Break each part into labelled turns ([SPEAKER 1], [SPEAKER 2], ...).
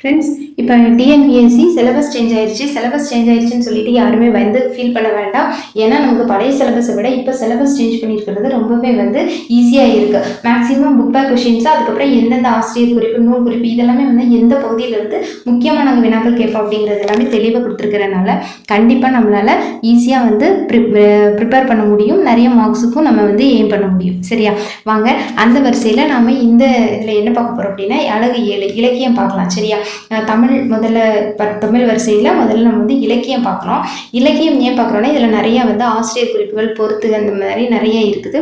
[SPEAKER 1] friends இப்போ TNPSC syllabus change ஆயிடுச்சு syllabus change ஆயிடுச்சுன்னு சொல்லிட்டு யாருமே வந்து ஃபீல் பண்ண வேண்டாம் ஏன்னா நமக்கு பழைய சிலபஸை விட இப்போ சிலபஸ் சேஞ்ச் பண்ணியிருக்கிறது ரொம்பவே வந்து ஈஸியாக இருக்குது மேக்ஸிமம் புக் பேக் கொஷின்ஸ் அதுக்கப்புறம் எந்தெந்த ஆசிரியர் குறிப்பு நூல் குறிப்பு இதெல்லாமே வந்து எந்த பகுதியிலிருந்து முக்கியமான நாங்கள் வினாக்கள் கேட்போம் அப்படிங்கிறது எல்லாமே தெளிவாக கொடுத்துருக்கிறதுனால கண்டிப்பாக நம்மளால் ஈஸியாக வந்து ப்ரிப்பேர் பண்ண முடியும் நிறைய மார்க்ஸுக்கும் நம்ம வந்து எய்ம் பண்ண முடியும் சரியா வாங்க அந்த வரிசையில் நாம் இந்த இதில் என்ன பார்க்க போகிறோம் அப்படின்னா அழகு ஏழு இலக்கியம் பார்க்கலாம் சரியா தமிழ் முதல்ல தமிழ் வரிசையில் முதல்ல நம்ம வந்து இலக்கியம் பார்க்குறோம் இலக்கியம் ஏன் பார்க்குறோன்னா இதில் நிறைய வந்து ஆசிரியர் குறிப்புகள் பொறுத்து அந்த மாதிரி நிறைய இருக்குது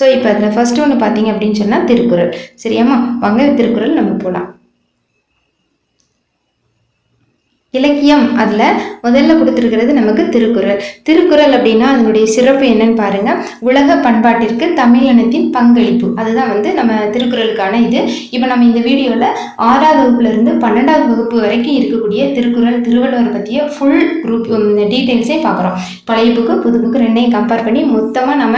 [SPEAKER 1] ஸோ இப்போ அதில் ஃபஸ்ட்டு ஒன்று பார்த்தீங்க அப்படின்னு சொன்னால் திருக்குறள் சரியாமா வாங்க திருக்குறள் நம்ம போகலாம் இலக்கியம் அதில் முதல்ல கொடுத்துருக்கிறது நமக்கு திருக்குறள் திருக்குறள் அப்படின்னா அதனுடைய சிறப்பு என்னன்னு பாருங்கள் உலக பண்பாட்டிற்கு தமிழினத்தின் பங்களிப்பு அதுதான் வந்து நம்ம திருக்குறளுக்கான இது இப்போ நம்ம இந்த வீடியோவில் ஆறாவது வகுப்புலேருந்து பன்னெண்டாவது வகுப்பு வரைக்கும் இருக்கக்கூடிய திருக்குறள் திருவள்ளுவர் பற்றிய ஃபுல் குரூப் டீட்டெயில்ஸே பார்க்குறோம் பழைய புக்கு புது புக்கு ரெண்டையும் கம்பேர் பண்ணி மொத்தமாக நம்ம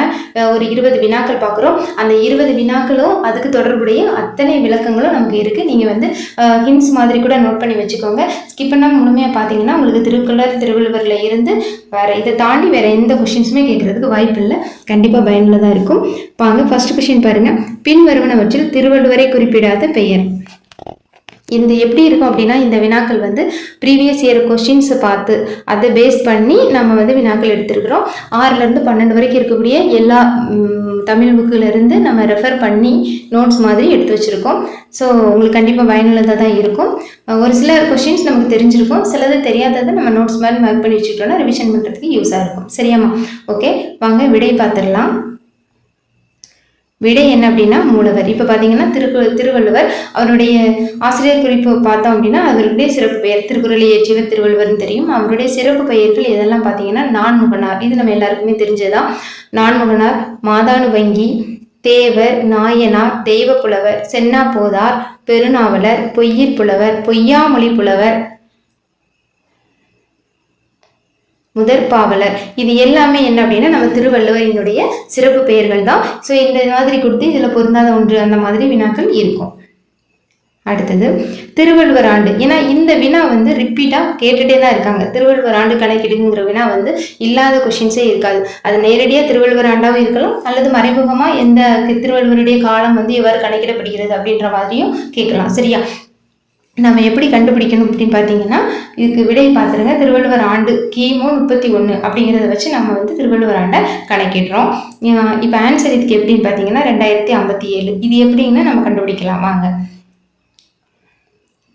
[SPEAKER 1] ஒரு இருபது வினாக்கள் பார்க்குறோம் அந்த இருபது வினாக்களும் அதுக்கு தொடர்புடைய அத்தனை விளக்கங்களும் நமக்கு இருக்குது நீங்கள் வந்து ஹின்ஸ் மாதிரி கூட நோட் பண்ணி வச்சுக்கோங்க ஸ்கிப் பண்ணாமல் உண்மையாக பார்த்தீங்கன்னா உங்களுக்கு திருக்குறள் திருவள்ளுவரில் இருந்து வேறு இதை தாண்டி வேறு எந்த கொஷின்ஸுமே கேட்குறதுக்கு வாய்ப்பு இல்லை கண்டிப்பாக பயனுள்ளதாக இருக்கும் அங்கே ஃபஸ்ட் கொஷின் பாருங்கள் வருவனவற்றில் திருவள்ளுவரை குறிப்பிடாத பெயர் இந்த எப்படி இருக்கும் அப்படின்னா இந்த வினாக்கள் வந்து ப்ரீவியஸ் இயர் கொஷின்ஸை பார்த்து அதை பேஸ் பண்ணி நம்ம வந்து வினாக்கள் எடுத்துருக்குறோம் ஆறுலேருந்து பன்னெண்டு வரைக்கும் இருக்கக்கூடிய எல்லா தமிழ் புக்கிலிருந்து நம்ம ரெஃபர் பண்ணி நோட்ஸ் மாதிரி எடுத்து வச்சுருக்கோம் ஸோ உங்களுக்கு கண்டிப்பாக பயனுள்ளதாக தான் இருக்கும் ஒரு சில கொஷின்ஸ் நமக்கு தெரிஞ்சிருக்கும் சிலது தெரியாததை நம்ம நோட்ஸ் மாதிரி மேக் பண்ணி வச்சுக்கிட்டோம்னா ரிவிஷன் பண்ணுறதுக்கு யூஸாக இருக்கும் சரியாம்மா ஓகே வாங்க விடை பார்த்துடலாம் விடை என்ன அப்படின்னா மூலவர் இப்போ பார்த்தீங்கன்னா திருக்கு திருவள்ளுவர் அவருடைய ஆசிரியர் குறிப்பு பார்த்தோம் அப்படின்னா அவருடைய சிறப்பு பெயர் திருக்குறளை இயற்றியவர் திருவள்ளுவர்னு தெரியும் அவருடைய சிறப்பு பெயர்கள் இதெல்லாம் பார்த்தீங்கன்னா நான்முகனார் இது நம்ம எல்லாருக்குமே தெரிஞ்சதுதான் நான்முகனார் மாதானு வங்கி தேவர் நாயனார் தெய்வ புலவர் சென்னா போதார் பெருநாவலர் பொய்யிற் புலவர் பொய்யாமொழி புலவர் முதற் பாவலர் இது எல்லாமே என்ன அப்படின்னா நம்ம திருவள்ளுவரினுடைய சிறப்பு பெயர்கள் தான் ஸோ இந்த மாதிரி கொடுத்து இதில் பொருந்தாத ஒன்று அந்த மாதிரி வினாக்கள் இருக்கும் அடுத்தது திருவள்ளுவர் ஆண்டு ஏன்னா இந்த வினா வந்து ரிப்பீட்டாக கேட்டுகிட்டே தான் இருக்காங்க திருவள்ளுவர் ஆண்டு கணக்கிடுங்கிற வினா வந்து இல்லாத கொஷின்ஸே இருக்காது அது நேரடியாக திருவள்ளுவர் ஆண்டாகவும் இருக்கலாம் அல்லது மறைமுகமாக எந்த திருவள்ளுவருடைய காலம் வந்து எவ்வாறு கணக்கிடப்படுகிறது அப்படின்ற மாதிரியும் கேட்கலாம் சரியா நம்ம எப்படி கண்டுபிடிக்கணும் அப்படின்னு பார்த்தீங்கன்னா இதுக்கு விடை பார்த்துருங்க திருவள்ளுவர் ஆண்டு கிமு முப்பத்தி ஒன்று அப்படிங்கிறத வச்சு நம்ம வந்து திருவள்ளுவர் ஆண்டை கணக்கிடுறோம் இப்போ ஆன்சர் இதுக்கு எப்படின்னு பார்த்தீங்கன்னா ரெண்டாயிரத்தி ஐம்பத்தி ஏழு இது எப்படின்னா நம்ம கண்டுபிடிக்கலாம் வாங்க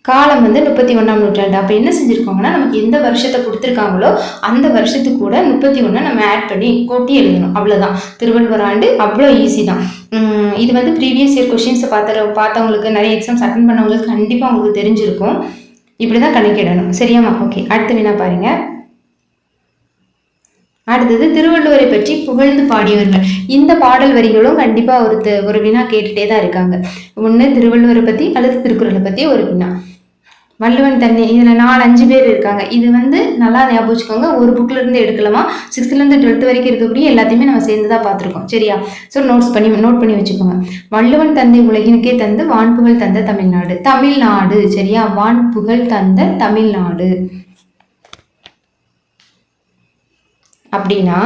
[SPEAKER 1] காலம் வந்து முப்பத்தி ஒன்றாம் நூற்றாண்டு அப்போ என்ன செஞ்சுருக்காங்கன்னா நமக்கு எந்த வருஷத்தை கொடுத்துருக்காங்களோ அந்த வருஷத்துக்கு கூட முப்பத்தி ஒன்றை நம்ம ஆட் பண்ணி கூட்டி எழுதணும் அவ்வளோதான் திருவள்ளுவர் ஆண்டு அவ்வளோ ஈஸி தான் இது வந்து ப்ரீவியஸ் இயர் கொஷின்ஸை பார்த்த பார்த்தவங்களுக்கு நிறைய எக்ஸாம்ஸ் அட்டன் பண்ணவங்களுக்கு கண்டிப்பாக அவங்களுக்கு தெரிஞ்சிருக்கும் இப்படி தான் கணக்கிடணும் சரியாமா ஓகே அடுத்து வினா பாருங்கள் அடுத்தது திருவள்ளுவரை பற்றி புகழ்ந்து பாடியவர்கள் இந்த பாடல் வரிகளும் கண்டிப்பாக ஒரு ஒரு வினா கேட்டுகிட்டே தான் இருக்காங்க ஒன்று திருவள்ளுவரை பற்றி அல்லது திருக்குறளை பற்றி ஒரு வினா வள்ளுவன் தண்ணி இதில் நாலு அஞ்சு பேர் இருக்காங்க இது வந்து நல்லா ஞாபகம் வச்சுக்கோங்க ஒரு புக்கில் இருந்து எடுக்கலாமா சிக்ஸ்த்துலேருந்து டுவெல்த் வரைக்கும் இருக்கக்கூடிய எல்லாத்தையுமே நம்ம சேர்ந்து தான் பார்த்துருக்கோம் சரியா ஸோ நோட்ஸ் பண்ணி நோட் பண்ணி வச்சுக்கோங்க வள்ளுவன் தந்தை உலகினுக்கே தந்து வான்புகள் தந்த தமிழ்நாடு தமிழ்நாடு சரியா வான்புகழ் தந்த தமிழ்நாடு அப்படின்னா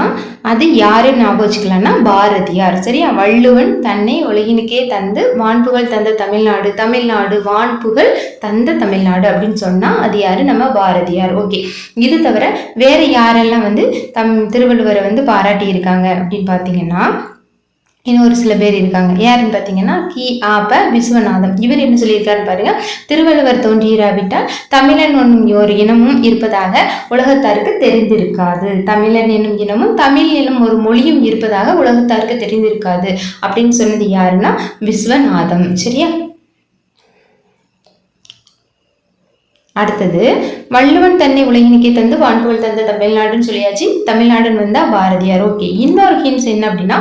[SPEAKER 1] அது யாரு ஞாபகம் வச்சுக்கலாம்னா பாரதியார் சரியா வள்ளுவன் தன்னை உலகினுக்கே தந்து வான்புகழ் தந்த தமிழ்நாடு தமிழ்நாடு வான்புகழ் தந்த தமிழ்நாடு அப்படின்னு சொன்னால் அது யாரு நம்ம பாரதியார் ஓகே இது தவிர வேற யாரெல்லாம் வந்து தம் திருவள்ளுவரை வந்து பாராட்டியிருக்காங்க அப்படின்னு பார்த்தீங்கன்னா இன்னும் ஒரு சில பேர் இருக்காங்க யாருன்னு பார்த்தீங்கன்னா கி ஆப விஸ்வநாதம் இவர் என்ன சொல்லியிருக்காருன்னு பாருங்க திருவள்ளுவர் தோன்றியிராவிட்டால் தமிழன் ஒன்றும் ஒரு இனமும் இருப்பதாக உலகத்தாருக்கு தெரிந்திருக்காது தமிழன் என்னும் இனமும் தமிழ் என்னும் ஒரு மொழியும் இருப்பதாக உலகத்தாருக்கு தெரிந்திருக்காது அப்படின்னு சொன்னது யாருன்னா விஸ்வநாதம் சரியா அடுத்தது வள்ளுவன் தன்னை உலகினுக்கே தந்து வான்புகள் தந்த தமிழ்நாடுன்னு சொல்லியாச்சு தமிழ்நாடுன்னு வந்தா பாரதியார் ஓகே இன்னொரு ஹிம்ஸ் என்ன அப்படின்னா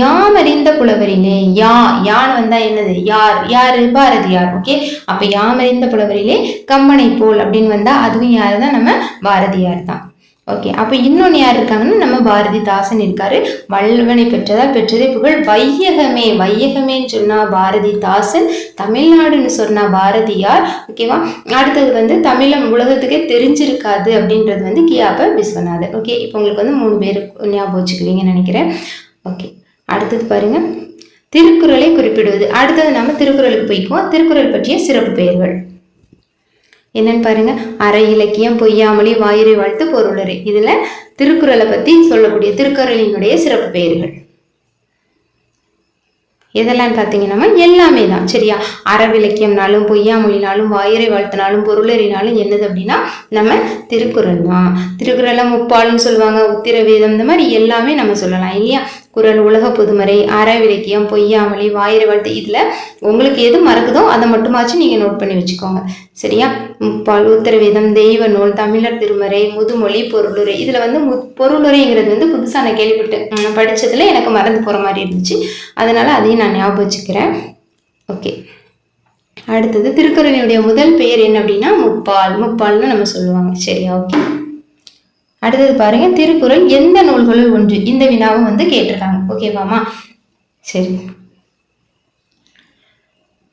[SPEAKER 1] யாம் அறிந்த புலவரிலே யா யான் வந்தா என்னது யார் யாரு பாரதியார் ஓகே அப்ப யாம் அறிந்த புலவரிலே கம்மனை போல் அப்படின்னு வந்தா அதுவும் யாருதான் தான் நம்ம பாரதியார் தான் ஓகே அப்போ இன்னொன்று யார் இருக்காங்கன்னா நம்ம பாரதி தாசன் இருக்கார் வல்லவனை பெற்றதா பெற்றதே புகழ் வையகமே வையகமேன்னு சொன்னால் பாரதி தாசன் தமிழ்நாடுன்னு சொன்னால் பாரதியார் ஓகேவா அடுத்தது வந்து தமிழம் உலகத்துக்கே தெரிஞ்சிருக்காது அப்படின்றது வந்து கியாப விஸ்வநாதன் ஓகே இப்போ உங்களுக்கு வந்து மூணு பேர் ஞாபகம் வச்சுக்குவீங்கன்னு நினைக்கிறேன் ஓகே அடுத்தது பாருங்கள் திருக்குறளை குறிப்பிடுவது அடுத்தது நம்ம திருக்குறளுக்கு போய்க்குவோம் திருக்குறள் பற்றிய சிறப்பு பெயர்கள் என்னன்னு பாருங்க அரை இலக்கியம் பொய்யாமொழி வாயிரை வாழ்த்து பொருளுரை இதுல திருக்குறளை பத்தி சொல்லக்கூடிய திருக்குறளினுடைய சிறப்பு பெயர்கள் எதெல்லாம் பார்த்தீங்கன்னா எல்லாமே தான் சரியா அறவிலக்கியம்னாலும் பொய்யாமொழினாலும் வாயிரை வாழ்த்தினாலும் பொருளறினாலும் என்னது அப்படின்னா நம்ம திருக்குறள் தான் திருக்குறளை முப்பாலும் சொல்லுவாங்க உத்திரவேதம் இந்த மாதிரி எல்லாமே நம்ம சொல்லலாம் இல்லையா குரல் உலக புதுமறை ஆறாவிலக்கியம் பொய்யாமொழி வாயிறு வாழ்த்து இதில் உங்களுக்கு எது மறக்குதோ அதை மட்டுமாச்சும் நீங்கள் நோட் பண்ணி வச்சுக்கோங்க சரியா முப்பால் உத்தரவேதம் தெய்வ நூல் தமிழர் திருமறை முதுமொழி பொருளுரை இதில் வந்து மு பொருளுரைங்கிறது வந்து புதுசாக நான் கேள்விப்பட்டு படித்ததில் எனக்கு மறந்து போகிற மாதிரி இருந்துச்சு அதனால் அதையும் நான் ஞாபகம் வச்சுக்கிறேன் ஓகே அடுத்தது திருக்குறளினுடைய முதல் பெயர் என்ன அப்படின்னா முப்பால் முப்பால்னு நம்ம சொல்லுவாங்க சரியா ஓகே அடுத்தது பாருங்க திருக்குறள் எந்த நூல்களுள் ஒன்று இந்த வினாவும் வந்து கேட்டிருக்காங்க ஓகேவாமா சரி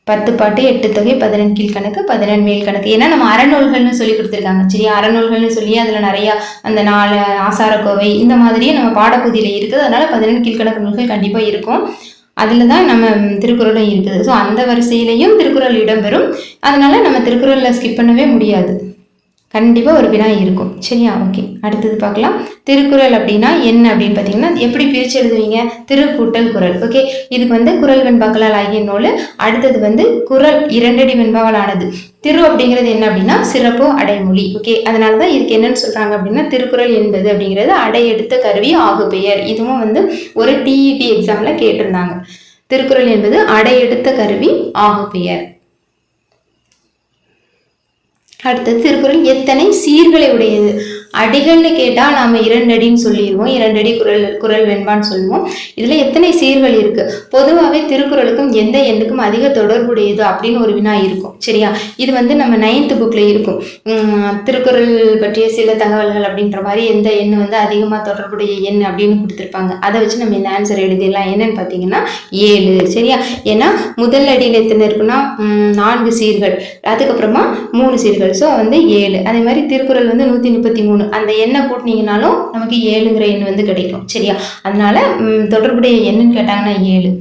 [SPEAKER 1] பத்து பாட்டு எட்டு தொகை பதினெண் கீழ்கணக்கு பதினெண் மேல் கணக்கு ஏன்னா நம்ம அறநூல்கள்னு சொல்லி கொடுத்துருக்காங்க சரி அறநூல்கள்னு சொல்லி அதில் நிறையா அந்த நாலு ஆசாரக்கோவை இந்த மாதிரியே நம்ம பாடப்பகுதியில் இருக்குது அதனால் பதினெண் கீழ்கணக்கு நூல்கள் கண்டிப்பாக இருக்கும் அதில் தான் நம்ம திருக்குறளும் இருக்குது ஸோ அந்த வரிசையிலையும் திருக்குறள் இடம்பெறும் அதனால் நம்ம திருக்குறளில் ஸ்கிப் பண்ணவே முடியாது கண்டிப்பாக ஒரு வினா இருக்கும் சரியா ஓகே அடுத்தது பார்க்கலாம் திருக்குறள் அப்படின்னா என்ன அப்படின்னு பார்த்தீங்கன்னா எப்படி பிரித்து எழுதுவீங்க திருக்கூட்டல் குரல் ஓகே இதுக்கு வந்து குரல் வெண்பாக்களால் ஆகிய நூல் அடுத்தது வந்து குரல் இரண்டடி வெண்பாவால் ஆனது திரு அப்படிங்கிறது என்ன அப்படின்னா சிறப்பு அடைமொழி ஓகே அதனால தான் இதுக்கு என்னன்னு சொல்கிறாங்க அப்படின்னா திருக்குறள் என்பது அப்படிங்கிறது அடையெடுத்த கருவி ஆகு பெயர் இதுவும் வந்து ஒரு டிஇடி எக்ஸாமில் e கேட்டிருந்தாங்க திருக்குறள் என்பது அடையெடுத்த கருவி ஆகு பெயர் அடுத்த திருக்குறள் எத்தனை சீர்களை உடையது அடிகள்னு கேட்டால் நாம் இரண்டடின்னு சொல்லிடுவோம் இரண்டடி குரல் குரல் வெண்பான்னு சொல்லுவோம் இதில் எத்தனை சீர்கள் இருக்குது பொதுவாகவே திருக்குறளுக்கும் எந்த எண்ணுக்கும் அதிக தொடர்புடையது அப்படின்னு ஒரு வினா இருக்கும் சரியா இது வந்து நம்ம நைன்த் புக்கில் இருக்கும் திருக்குறள் பற்றிய சில தகவல்கள் அப்படின்ற மாதிரி எந்த எண் வந்து அதிகமாக தொடர்புடைய எண் அப்படின்னு கொடுத்துருப்பாங்க அதை வச்சு நம்ம இந்த ஆன்சர் எழுதிடலாம் என்னன்னு பார்த்தீங்கன்னா ஏழு சரியா ஏன்னா முதல் அடியில் எத்தனை இருக்குன்னா நான்கு சீர்கள் அதுக்கப்புறமா மூணு சீர்கள் ஸோ வந்து ஏழு அதே மாதிரி திருக்குறள் வந்து நூற்றி முப்பத்தி மூணு மூணு அந்த எண்ணெய் கூட்டினீங்கனாலும் நமக்கு ஏழுங்கிற எண் வந்து கிடைக்கும் சரியா அதனால தொடர்புடைய எண்ணுன்னு கேட்டாங்கன்னா ஏழு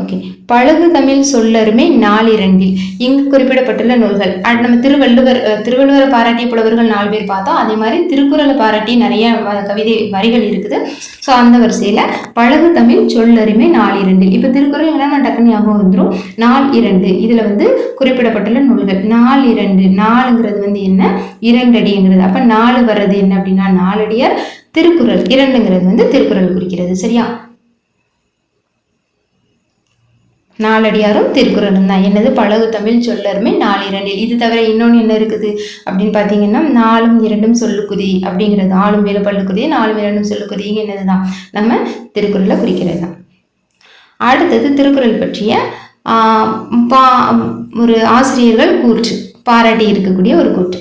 [SPEAKER 1] ஓகே பழகு தமிழ் சொல்லருமே நாளிரண்டில் இங்கு குறிப்பிடப்பட்டுள்ள நூல்கள் நம்ம திருவள்ளுவர் திருவள்ளுவரை பாராட்டிய புலவர்கள் நாலு பேர் பார்த்தோம் அதே மாதிரி திருக்குறளை பாராட்டி நிறைய கவிதை வரிகள் இருக்குது ஸோ அந்த வரிசையில் பழகு தமிழ் சொல்லருமே நாளிரண்டில் இப்போ திருக்குறள் நான் டக்குனு ஞாபகம் வந்துடும் நாள் இரண்டு இதில் வந்து குறிப்பிடப்பட்டுள்ள நூல்கள் நாள் இரண்டு நாலுங்கிறது வந்து என்ன இரண்டடிங்கிறது அப்போ நாலு வர்றது என்ன அப்படின்னா நாலடியார் திருக்குறள் இரண்டுங்கிறது வந்து திருக்குறள் குறிக்கிறது சரியா நாலடியாரும் திருக்குறளும் தான் என்னது பழகு தமிழ் சொல்லருமே நாலு இரண்டில் இது தவிர இன்னொன்று என்ன இருக்குது அப்படின்னு பார்த்தீங்கன்னா நாலும் இரண்டும் சொல்லுக்குதி அப்படிங்கிறது ஆளும் வேலை பள்ளுக்குதி நாலும் இரண்டும் சொல்லுக்குதிங்க என்னது தான் நம்ம திருக்குறளை குறிக்கிறது தான் அடுத்தது திருக்குறள் பற்றிய பா ஒரு ஆசிரியர்கள் கூற்று பாராட்டி இருக்கக்கூடிய ஒரு கூற்று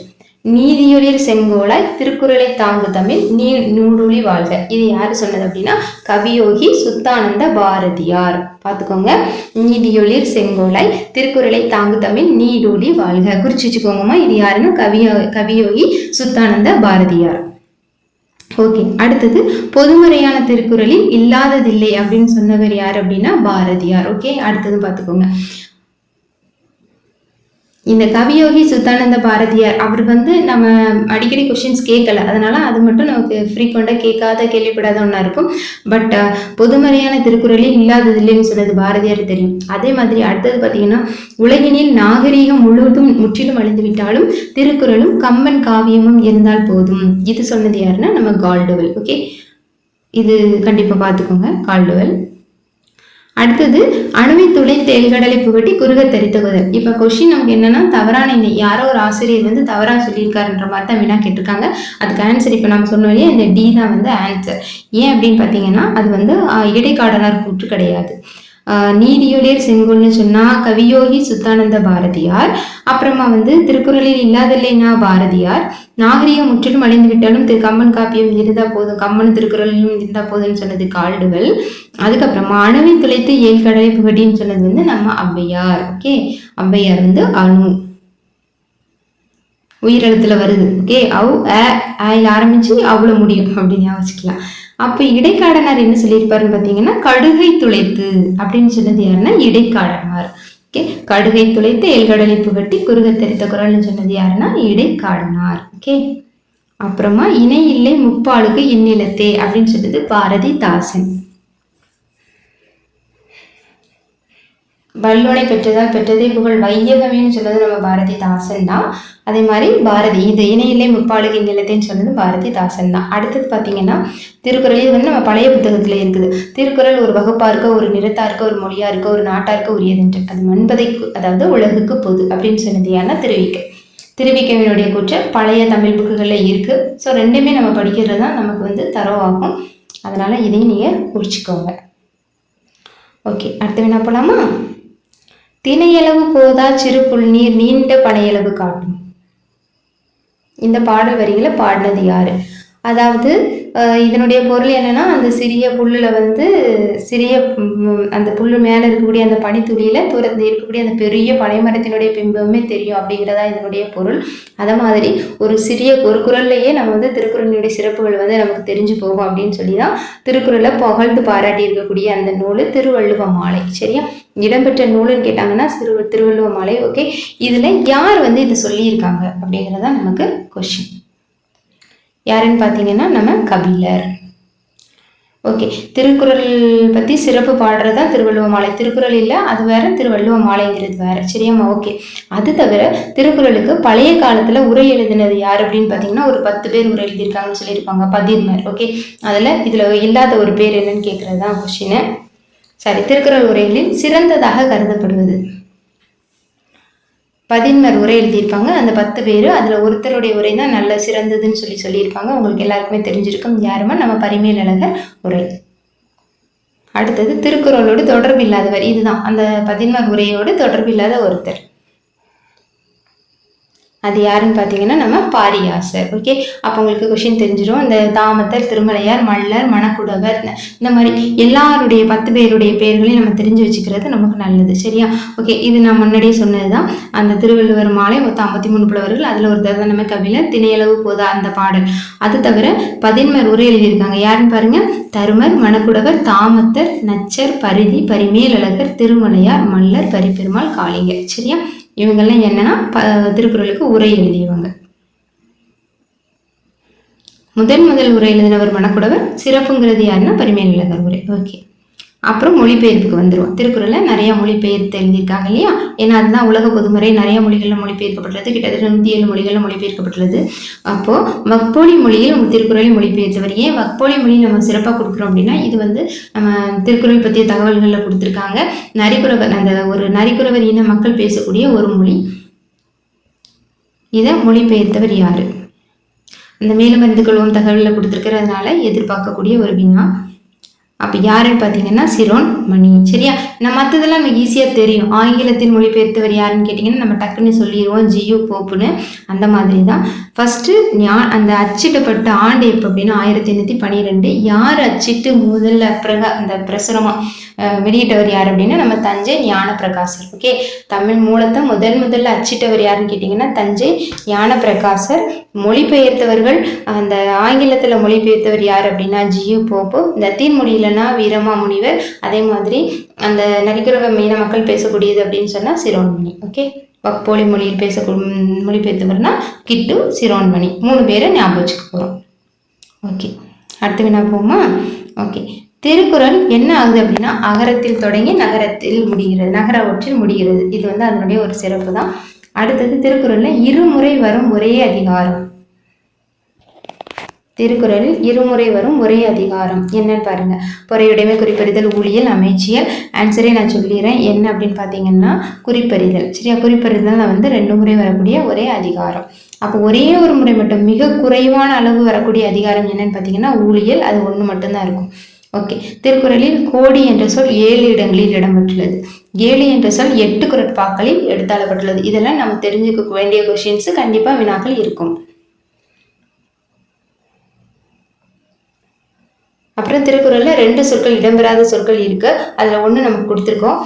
[SPEAKER 1] நீதியொளிர் செங்கோலாய் திருக்குறளை தாங்கு தமிழ் நீ நூடுலி வாழ்க இது யார் சொன்னது அப்படின்னா கவியோகி சுத்தானந்த பாரதியார் பார்த்துக்கோங்க நீதியொளிர் செங்கோலாய் திருக்குறளை தாங்கு தமிழ் நீடுலி வாழ்க குறிச்சு வச்சுக்கோங்கம்மா இது யாருன்னா கவியோ கவியோகி சுத்தானந்த பாரதியார் ஓகே அடுத்தது பொதுமுறையான திருக்குறளில் இல்லாததில்லை அப்படின்னு சொன்னவர் யார் அப்படின்னா பாரதியார் ஓகே அடுத்தது பார்த்துக்கோங்க இந்த கவியோகி சுத்தானந்த பாரதியார் அவர் வந்து நம்ம அடிக்கடி கொஷின்ஸ் கேட்கல அதனால அது மட்டும் நமக்கு ஃப்ரீக்வெண்டாக கேட்காத கேள்விப்படாத ஒன்றா இருக்கும் பட் பொதுமறையான திருக்குறளே இல்லைன்னு சொன்னது பாரதியார் தெரியும் அதே மாதிரி அடுத்தது பார்த்தீங்கன்னா உலகினில் நாகரீகம் முழுவதும் முற்றிலும் அழிந்து விட்டாலும் திருக்குறளும் கம்பன் காவியமும் இருந்தால் போதும் இது சொன்னது யாருன்னா நம்ம கால்டுவல் ஓகே இது கண்டிப்பாக பார்த்துக்கோங்க கால்டுவல் அடுத்தது அணுவி துளை தேல்கடலை புகட்டி குறுக தரித்தகுதல் இப்போ கொஸ்டின் நமக்கு என்னன்னா தவறான இந்த யாரோ ஒரு ஆசிரியர் வந்து தவறாக சொல்லியிருக்காருன்ற மாதிரி தான் வினா கேட்டிருக்காங்க அதுக்கு ஆன்சர் இப்ப நம்ம சொன்னோம் இல்லையா இந்த டி தான் வந்து ஆன்சர் ஏன் அப்படின்னு பார்த்தீங்கன்னா அது வந்து இடைக்காடலார் கூற்று கிடையாது நீதியுடைய செங்கோல்னு சொன்னால் கவியோகி சுத்தானந்த பாரதியார் அப்புறமா வந்து திருக்குறளில் இல்லாதில்லைனா பாரதியார் நாகரிகம் முற்றிலும் அழிந்து விட்டாலும் திரு கம்மன் காப்பியம் இருந்தால் போதும் கம்மன் திருக்குறளிலும் இருந்தால் போதும்னு சொன்னது கால்டுவல் அதுக்கப்புறமா அணுவை துளைத்து ஏல் கடலை புகட்டின்னு சொன்னது வந்து நம்ம அவ்வையார் ஓகே அவ்வையார் வந்து அணு உயிரெழுத்துல வருது ஓகே அவ் ஆரம்பிச்சு அவ்வளோ முடியும் அப்படின்னு யோசிக்கலாம் அப்போ இடைக்காடனார் என்ன சொல்லியிருப்பாருன்னு பார்த்தீங்கன்னா கடுகை துளைத்து அப்படின்னு சொன்னது யாருன்னா இடைக்காடனார் ஓகே கடுகை துளைத்து எல்கடலை புகட்டி குறுக தெரித்த குரல்னு சொன்னது யாருன்னா இடைக்காடனார் ஓகே அப்புறமா இணை இல்லை முப்பாளுக்கு இந்நிலத்தே அப்படின்னு சொன்னது பாரதி தாசன் வல்லோனை பெற்றதால் பெற்றதே புகழ் வையகமேன்னு சொல்லுவது நம்ம பாரதி தாசன் தான் அதே மாதிரி பாரதி இந்த இணையிலே முப்பாளுகை நிலத்தைன்னு சொன்னது பாரதி தாசன் தான் அடுத்தது பார்த்தீங்கன்னா திருக்குறள் இது வந்து நம்ம பழைய புத்தகத்தில் இருக்குது திருக்குறள் ஒரு வகுப்பாக இருக்க ஒரு நிறத்தாக இருக்க ஒரு மொழியாக இருக்க ஒரு நாட்டாக இருக்க என்று அது மண்பதை அதாவது உலகுக்கு பொது அப்படின்னு சொன்னது ஏன்னா திருவிக்கை திருவிக்கவினுடைய கூற்று பழைய தமிழ் புக்குகளில் இருக்குது ஸோ ரெண்டுமே நம்ம படிக்கிறது தான் நமக்கு வந்து தரவாகும் அதனால் இதையும் நீங்கள் குறிச்சிக்கோங்க ஓகே அடுத்த வேணா போகலாமா தினையளவு போதா சிறு நீர் நீண்ட பனையளவு காட்டும் இந்த பாடல் வரிகளை பாடினது யாரு அதாவது இதனுடைய பொருள் என்னென்னா அந்த சிறிய புல்லில் வந்து சிறிய அந்த புல் மேலே இருக்கக்கூடிய அந்த பனித்துளியில் தூரத்தில் இருக்கக்கூடிய அந்த பெரிய பனைமரத்தினுடைய பிம்பமே தெரியும் அப்படிங்கிறதா இதனுடைய பொருள் அதை மாதிரி ஒரு சிறிய ஒரு குரல்லையே நம்ம வந்து திருக்குறளினுடைய சிறப்புகள் வந்து நமக்கு தெரிஞ்சு போகும் அப்படின்னு சொல்லி தான் திருக்குறளை புகழ்ந்து பாராட்டி இருக்கக்கூடிய அந்த நூல் திருவள்ளுவ மாலை சரியா இடம்பெற்ற நூலுன்னு கேட்டாங்கன்னா சிறு திருவள்ளுவ மாலை ஓகே இதில் யார் வந்து இதை சொல்லியிருக்காங்க அப்படிங்கிறதான் நமக்கு கொஷின் யாருன்னு பார்த்தீங்கன்னா நம்ம கபிலர் ஓகே திருக்குறள் பற்றி சிறப்பு பாடுறது தான் திருவள்ளுவ மாலை திருக்குறள் இல்லை அது வேறு திருவள்ளுவ மாலைங்கிறது வேற சரியாம்மா ஓகே அது தவிர திருக்குறளுக்கு பழைய காலத்தில் உரை எழுதினது யார் அப்படின்னு பார்த்தீங்கன்னா ஒரு பத்து பேர் உரை எழுதியிருக்காங்கன்னு சொல்லியிருப்பாங்க பதிர்மர் ஓகே அதில் இதில் இல்லாத ஒரு பேர் என்னன்னு கேட்குறது தான் கொஷின் சரி திருக்குறள் உரைகளில் சிறந்ததாக கருதப்படுவது பதின்மர் உரை எழுதியிருப்பாங்க அந்த பத்து பேர் அதில் ஒருத்தருடைய உரை தான் நல்ல சிறந்ததுன்னு சொல்லி சொல்லியிருப்பாங்க உங்களுக்கு எல்லாருக்குமே தெரிஞ்சிருக்கும் யாருமா நம்ம பரிமையில் அழகர் உரை அடுத்தது திருக்குறளோடு தொடர்பு இல்லாதவர் இதுதான் அந்த பதின்மர் உரையோடு தொடர்பு இல்லாத ஒருத்தர் அது யாருன்னு பார்த்தீங்கன்னா நம்ம பாரியாசர் ஓகே அப்போ உங்களுக்கு கொஷின் தெரிஞ்சிடும் இந்த தாமத்தர் திருமலையார் மல்லர் மணக்குடவர் இந்த மாதிரி எல்லாருடைய பத்து பேருடைய பேர்களையும் நம்ம தெரிஞ்சு வச்சுக்கிறது நமக்கு நல்லது சரியா ஓகே இது நான் முன்னாடியே சொன்னது தான் அந்த திருவள்ளுவர் மாலை மொத்தம் ஐம்பத்தி மூணு புலவர்கள் அதில் ஒரு ததனமை கவியில் திணையளவு போதா அந்த பாடல் அது தவிர பதின்மர் உரை எழுதியிருக்காங்க யாருன்னு பாருங்கள் தருமர் மணக்குடவர் தாமத்தர் நச்சர் பரிதி பரிமேலழகர் திருமலையார் மல்லர் பரிபெருமாள் காளிங்கர் சரியா இவங்கெல்லாம் என்னென்னா ப திருக்குறளுக்கு உரை எழுதியவங்க முதன் முதல் உரை எழுதினவர் மணக்குடவர் சிறப்புங்கிறது யாருன்னா பரிமையில் உரை ஓகே அப்புறம் மொழிபெயர்ப்புக்கு வந்துடும் திருக்குறளை நிறைய மொழிபெயர்த்து எழுதியிருக்காங்க இல்லையா ஏன்னா அதுதான் உலக பொதுமுறை நிறைய மொழிகளில் மொழிபெயர்க்கப்பட்டுள்ளது கிட்டத்தட்ட நூற்றி ஏழு மொழிகளில் மொழிபெயர்க்கப்பட்டுள்ளது அப்போது வக்போலி மொழியில் உங்கள் திருக்குறளை மொழிபெயர்த்தவர் ஏன் வக்போலி மொழி நம்ம சிறப்பாக கொடுக்குறோம் அப்படின்னா இது வந்து நம்ம திருக்குறள் பற்றிய தகவல்களில் கொடுத்துருக்காங்க நரிக்குறவர் அந்த ஒரு நரிக்குறவர் இன மக்கள் பேசக்கூடிய ஒரு மொழி இதை மொழிபெயர்த்தவர் யார் அந்த மேலும் அறிந்து கொள்வோம் தகவலில் கொடுத்துருக்கிறதுனால எதிர்பார்க்கக்கூடிய ஒரு வினா அப்போ யாருன்னு பார்த்தீங்கன்னா சிரோன் மணி சரியா நம்ம மற்றதெல்லாம் நமக்கு ஈஸியாக தெரியும் ஆங்கிலத்தில் மொழிபெயர்த்தவர் யாருன்னு கேட்டிங்கன்னா நம்ம டக்குன்னு சொல்லிடுவோம் ஜியு போப்புன்னு அந்த மாதிரி தான் ஃபஸ்ட்டு ஞா அந்த அச்சிடப்பட்ட ஆண்டு எப்போ அப்படின்னா ஆயிரத்தி எண்ணூற்றி பன்னிரெண்டு யார் அச்சிட்டு முதல்ல பிரகா அந்த பிரசுரமாக வெளியிட்டவர் யார் அப்படின்னா நம்ம தஞ்சை ஞான பிரகாசர் ஓகே தமிழ் மூலத்தை முதல் முதல்ல அச்சிட்டவர் யாருன்னு கேட்டிங்கன்னா தஞ்சை ஞான பிரகாசர் மொழிபெயர்த்தவர்கள் அந்த ஆங்கிலத்தில் மொழிபெயர்த்தவர் யார் அப்படின்னா ஜியு போப்பு இந்த தீன்மொழியில் இல்லைன்னா வீரமா முனிவர் அதே மாதிரி அந்த நரிக்குறவ மீன மக்கள் பேசக்கூடியது அப்படின்னு சொன்னால் சிரோன்மணி ஓகே போலி மொழியில் மொழி மொழிபெயர்த்தவர்னா கிட்டு சிரோன்மணி மூணு பேரை ஞாபகம் வச்சுக்க போகிறோம் ஓகே அடுத்து வினா போமா ஓகே திருக்குறள் என்ன ஆகுது அப்படின்னா அகரத்தில் தொடங்கி நகரத்தில் முடிகிறது நகர ஒற்றில் முடிகிறது இது வந்து அதனுடைய ஒரு சிறப்பு தான் அடுத்தது திருக்குறளில் இருமுறை வரும் ஒரே அதிகாரம் திருக்குறளில் இருமுறை வரும் ஒரே அதிகாரம் என்னன்னு பாருங்க பொறையுடைமை குறிப்பறிதல் ஊழியல் அமைச்சியல் ஆன்சரே நான் சொல்லிடுறேன் என்ன அப்படின்னு பார்த்தீங்கன்னா குறிப்பறிதல் சரியா குறிப்பறிதல் வந்து ரெண்டு முறை வரக்கூடிய ஒரே அதிகாரம் அப்போ ஒரே ஒரு முறை மட்டும் மிக குறைவான அளவு வரக்கூடிய அதிகாரம் என்னன்னு பார்த்தீங்கன்னா ஊழியல் அது ஒன்று மட்டும்தான் இருக்கும் ஓகே திருக்குறளில் கோடி என்ற சொல் ஏழு இடங்களில் இடம்பெற்றுள்ளது ஏழு என்ற சொல் எட்டு குரட்பாக்களில் எடுத்தாளப்பட்டுள்ளது இதெல்லாம் நம்ம தெரிஞ்சுக்க வேண்டிய கொஷின்ஸ் கண்டிப்பாக வினாக்கள் இருக்கும் அப்புறம் திருக்குறளில் ரெண்டு சொற்கள் இடம்பெறாத சொற்கள் இருக்குது அதில் ஒன்று நமக்கு கொடுத்துருக்கோம்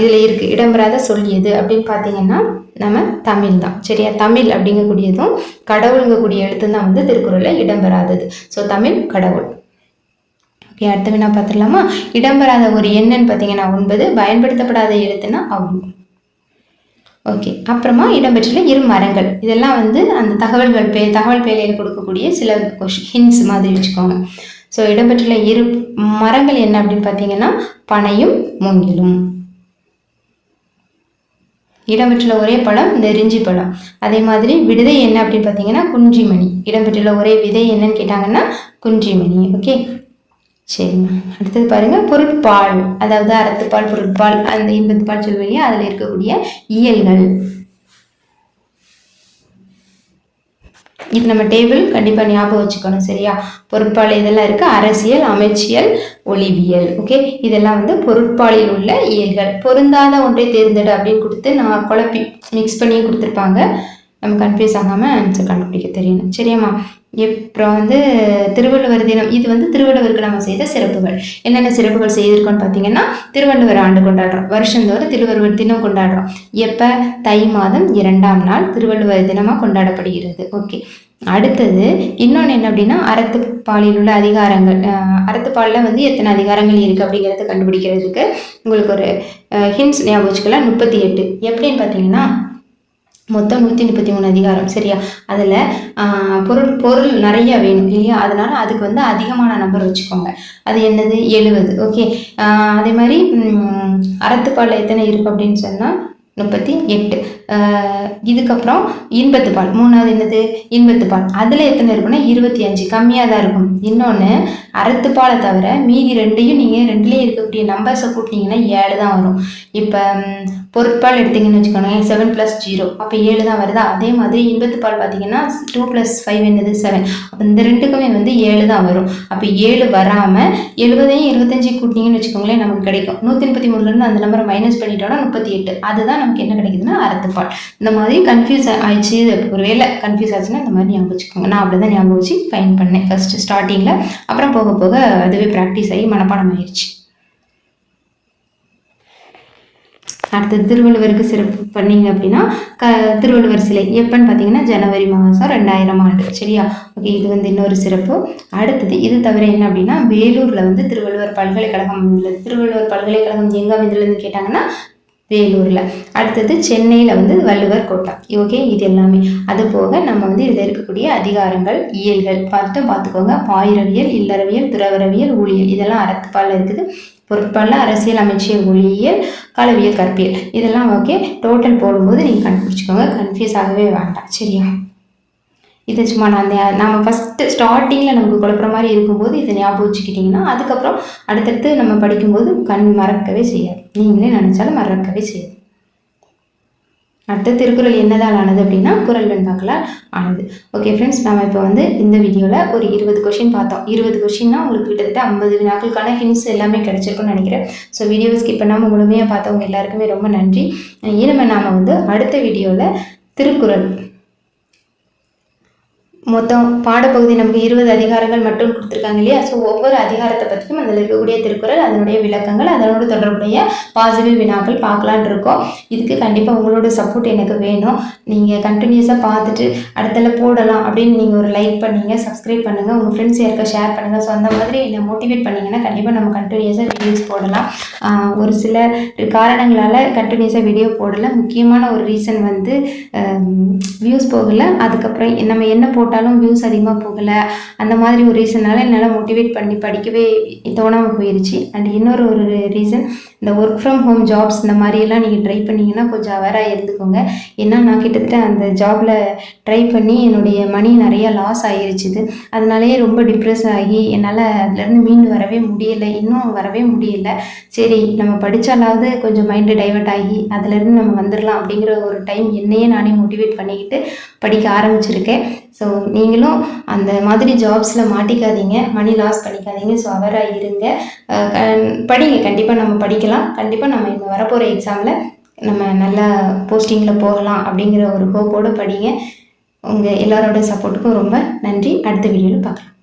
[SPEAKER 1] இதில் இருக்குது இடம்பெறாத சொல் எது அப்படின்னு பார்த்தீங்கன்னா நம்ம தமிழ் தான் சரியா தமிழ் அப்படிங்கக்கூடியதும் கடவுளுங்கக்கூடிய எழுத்து தான் வந்து திருக்குறளில் இடம்பெறாதது ஸோ தமிழ் கடவுள் ஓகே அடுத்த வேணா பார்த்துடலாமா இடம்பெறாத ஒரு எண்ணன்னு பார்த்தீங்கன்னா ஒன்பது பயன்படுத்தப்படாத எழுத்துன்னா அவ்வளோ ஓகே அப்புறமா இடம்பெற்றுள்ள இரு மரங்கள் இதெல்லாம் வந்து அந்த தகவல்கள் பே தகவல் பேலையில் கொடுக்கக்கூடிய சில ஹின்ஸ் மாதிரி வச்சுக்கோங்க ஸோ இடம்பெற்றுள்ள இரு மரங்கள் என்ன அப்படின்னு பார்த்தீங்கன்னா பனையும் மூங்கிலும் இடம்பெற்றுள்ள ஒரே பழம் நெருஞ்சி பழம் அதே மாதிரி விடுதை என்ன அப்படின்னு பார்த்தீங்கன்னா குன்றிமணி இடம்பெற்றுள்ள ஒரே விதை என்னன்னு கேட்டாங்கன்னா குன்றிமணி ஓகே சரிங்க அடுத்தது பாருங்கள் பொருட்பால் அதாவது அறத்துப்பால் பொருட்பால் அந்த இன்பத்துப்பால் சொல்லுவீங்க அதில் இருக்கக்கூடிய இயல்கள் இப்போ நம்ம டேபிள் கண்டிப்பாக ஞாபகம் வச்சுக்கணும் சரியா பொருட்பாளி இதெல்லாம் இருக்குது அரசியல் அமைச்சியல் ஒளிவியல் ஓகே இதெல்லாம் வந்து பொருட்பாளியில் உள்ள இயல்கள் பொருந்தாத ஒன்றை தேர்ந்தெடு அப்படின்னு கொடுத்து நான் குழப்பி மிக்ஸ் பண்ணியும் கொடுத்துருப்பாங்க நம்ம கன்ஃபியூஸ் ஆகாமல் ஆன்சர் கண்டுபிடிக்க தெரியணும் சரியாம்மா அப்புறம் வந்து திருவள்ளுவர் தினம் இது வந்து திருவள்ளுவருக்கு நம்ம செய்த சிறப்புகள் என்னென்ன சிறப்புகள் செய்திருக்கோம்னு பார்த்தீங்கன்னா திருவள்ளுவர் ஆண்டு கொண்டாடுறோம் வருஷந்தோறும் திருவள்ளுவர் தினம் கொண்டாடுறோம் எப்போ தை மாதம் இரண்டாம் நாள் திருவள்ளுவர் தினமாக கொண்டாடப்படுகிறது ஓகே அடுத்தது இன்னொன்று என்ன அப்படின்னா அறத்துப்பாலில் உள்ள அதிகாரங்கள் அறத்துப்பாலில் வந்து எத்தனை அதிகாரங்கள் இருக்குது அப்படிங்கிறத கண்டுபிடிக்கிறதுக்கு உங்களுக்கு ஒரு ஹின்ஸ் ஞாபகம் முப்பத்தி எட்டு எப்படின்னு பார்த்தீங்கன்னா மொத்தம் நூற்றி முப்பத்தி மூணு அதிகாரம் சரியா அதில் பொருள் பொருள் நிறைய வேணும் இல்லையா அதனால் அதுக்கு வந்து அதிகமான நம்பர் வச்சுக்கோங்க அது என்னது எழுபது ஓகே அதே மாதிரி அறத்துப்பாலில் எத்தனை இருக்குது அப்படின்னு சொன்னால் முப்பத்தி எட்டு இதுக்கப்புறம் இன்பத்து பால் மூணாவது என்னது இன்பத்து பால் அதில் எத்தனை இருக்குன்னா இருபத்தி அஞ்சு கம்மியாக தான் இருக்கும் இன்னொன்று அறத்து பாலை தவிர மீதி ரெண்டையும் நீங்கள் ரெண்டுலேயும் இருக்கக்கூடிய நம்பர்ஸை கூட்டினீங்கன்னா ஏழு தான் வரும் இப்போ பொருட்பால் எடுத்திங்கன்னு வச்சுக்கோங்க செவன் ப்ளஸ் ஜீரோ அப்போ ஏழு தான் வருதா அதே மாதிரி இன்பத்து பால் பார்த்தீங்கன்னா டூ ப்ளஸ் ஃபைவ் என்னது செவன் அப்போ இந்த ரெண்டுக்குமே வந்து ஏழு தான் வரும் அப்போ ஏழு வராமல் எழுபதையும் இருபத்தஞ்சி கூட்டினீங்கன்னு வச்சுக்கோங்களேன் நமக்கு கிடைக்கும் நூற்றி முப்பத்தி மூணுலேருந்து அந்த நம்பரை மைனஸ் பண்ணிட்டோம்னா முப்பத்தி எட்டு அதுதான் நமக்கு என்ன கிடைக்குதுன்னா அறத்துப்பால் இந்த மாதிரி கன்ஃபியூஸ் ஆயிடுச்சு ஒரு வேலை கன்ஃபியூஸ் ஆச்சுன்னா இந்த மாதிரி ஞாபகம் வச்சுக்கோங்க நான் அப்படி தான் ஞாபகம் வச்சு ஃபைன் பண்ணேன் ஃபஸ்ட்டு ஸ்டார்டிங்கில் அப்புறம் போக போக அதுவே ப்ராக்டிஸ் ஆகி மனப்பாடம் ஆயிடுச்சு அடுத்தது திருவள்ளுவருக்கு சிறப்பு பண்ணீங்க அப்படின்னா க திருவள்ளுவர் சிலை எப்பன்னு பார்த்தீங்கன்னா ஜனவரி மாதம் ரெண்டாயிரம் ஆண்டு சரியா ஓகே இது வந்து இன்னொரு சிறப்பு அடுத்தது இது தவிர என்ன அப்படின்னா வேலூரில் வந்து திருவள்ளுவர் பல்கலைக்கழகம் அமைந்துள்ளது திருவள்ளுவர் பல்கலைக்கழகம் எங்கே அமைந்துள்ளதுன்னு கேட்டாங்கன்னா வேலூரில் அடுத்தது சென்னையில் வந்து வள்ளுவர் கோட்டை ஓகே இது எல்லாமே அது போக நம்ம வந்து இதில் இருக்கக்கூடிய அதிகாரங்கள் இயல்கள் பார்த்து பார்த்துக்கோங்க பாயிரவியல் இல்லறவியல் துறவரவியல் ஊழியல் இதெல்லாம் அறத்துப்பால் இருக்குது ஒர்க் அரசியல் அமைச்சியல் ஒளியியல் கலவியல் கற்பியல் இதெல்லாம் ஓகே டோட்டல் போடும்போது நீங்கள் கண்டுபிடிச்சிக்கோங்க கன்ஃபியூஸ் ஆகவே வேண்டாம் சரியா இது சும்மா நான் நம்ம ஃபஸ்ட்டு ஸ்டார்டிங்கில் நமக்கு குழப்பிற மாதிரி இருக்கும்போது இதை ஞாபகம் வச்சுக்கிட்டிங்கன்னா அதுக்கப்புறம் அடுத்தடுத்து நம்ம படிக்கும்போது கண் மறக்கவே செய்யாது நீங்களே நினச்சாலும் மறக்கவே செய்யாது அடுத்த திருக்குறள் என்னதால் ஆனது அப்படின்னா குரல் வெண்பாக்களால் ஆனது ஓகே ஃப்ரெண்ட்ஸ் நம்ம இப்போ வந்து இந்த வீடியோவில் ஒரு இருபது கொஷின் பார்த்தோம் இருபது கொஷின்னா உங்களுக்கு கிட்டத்தட்ட ஐம்பது வினாக்களுக்கான ஹிண்ட்ஸ் எல்லாமே கிடச்சிருக்கும்னு நினைக்கிறேன் ஸோ வீடியோ ஸ்கிப் பண்ணாமல் முழுமையாக பார்த்தவங்க எல்லாருக்குமே ரொம்ப நன்றி இனிமேல் நாம் வந்து அடுத்த வீடியோவில் திருக்குறள் மொத்தம் பாடப்பகுதி நமக்கு இருபது அதிகாரங்கள் மட்டும் கொடுத்துருக்காங்க இல்லையா ஸோ ஒவ்வொரு அதிகாரத்தை பற்றியும் அதில் இருக்கக்கூடிய திருக்குறள் அதனுடைய விளக்கங்கள் அதனோடு தொடர்புடைய பாசிட்டிவ் வினாக்கள் பார்க்கலான் இருக்கோம் இதுக்கு கண்டிப்பாக உங்களோட சப்போர்ட் எனக்கு வேணும் நீங்கள் கண்டினியூஸாக பார்த்துட்டு அடுத்தல போடலாம் அப்படின்னு நீங்கள் ஒரு லைக் பண்ணுங்கள் சப்ஸ்கிரைப் பண்ணுங்கள் உங்கள் ஃப்ரெண்ட்ஸ் யாருக்கா ஷேர் பண்ணுங்கள் ஸோ அந்த மாதிரி என்னை மோட்டிவேட் பண்ணிங்கன்னா கண்டிப்பாக நம்ம கண்டினியூஸாக வீடியோஸ் போடலாம் ஒரு சில காரணங்களால் கண்டினியூஸாக வீடியோ போடலை முக்கியமான ஒரு ரீசன் வந்து வியூஸ் போகலை அதுக்கப்புறம் நம்ம என்ன போட்டு போட்டாலும் வியூஸ் அதிகமாக போகலை அந்த மாதிரி ஒரு ரீசனால் என்னால் மோட்டிவேட் பண்ணி படிக்கவே தோணாமல் போயிடுச்சு அண்ட் இன்னொரு ஒரு ரீசன் இந்த ஒர்க் ஃப்ரம் ஹோம் ஜாப்ஸ் இந்த மாதிரியெல்லாம் நீங்கள் ட்ரை பண்ணிங்கன்னா கொஞ்சம் அவராக இருந்துக்கோங்க ஏன்னா நான் கிட்டத்தட்ட அந்த ஜாபில் ட்ரை பண்ணி என்னுடைய மணி நிறையா லாஸ் ஆகிருச்சுது அதனாலேயே ரொம்ப டிப்ரெஸ் ஆகி என்னால் அதுலேருந்து மீண்டு வரவே முடியலை இன்னும் வரவே முடியலை சரி நம்ம படித்தாலாவது கொஞ்சம் மைண்டு டைவெர்ட் ஆகி அதுலேருந்து நம்ம வந்துடலாம் அப்படிங்கிற ஒரு டைம் என்னையே நானே மோட்டிவேட் பண்ணிக்கிட்டு படிக்க ஆரம்பிச்சிருக்கேன் ஸோ நீங்களும் அந்த மாதிரி ஜாப்ஸில் மாட்டிக்காதீங்க மணி லாஸ் பண்ணிக்காதீங்க ஸோ அவராக இருங்க படிங்க கண்டிப்பாக நம்ம படிக்கலாம் கண்டிப்பாக நம்ம இங்கே வரப்போகிற எக்ஸாமில் நம்ம நல்லா போஸ்டிங்கில் போகலாம் அப்படிங்கிற ஒரு ஹோப்போடு படிங்க உங்கள் எல்லாரோட சப்போர்ட்டுக்கும் ரொம்ப நன்றி அடுத்த வீடியோவில் பார்க்கலாம்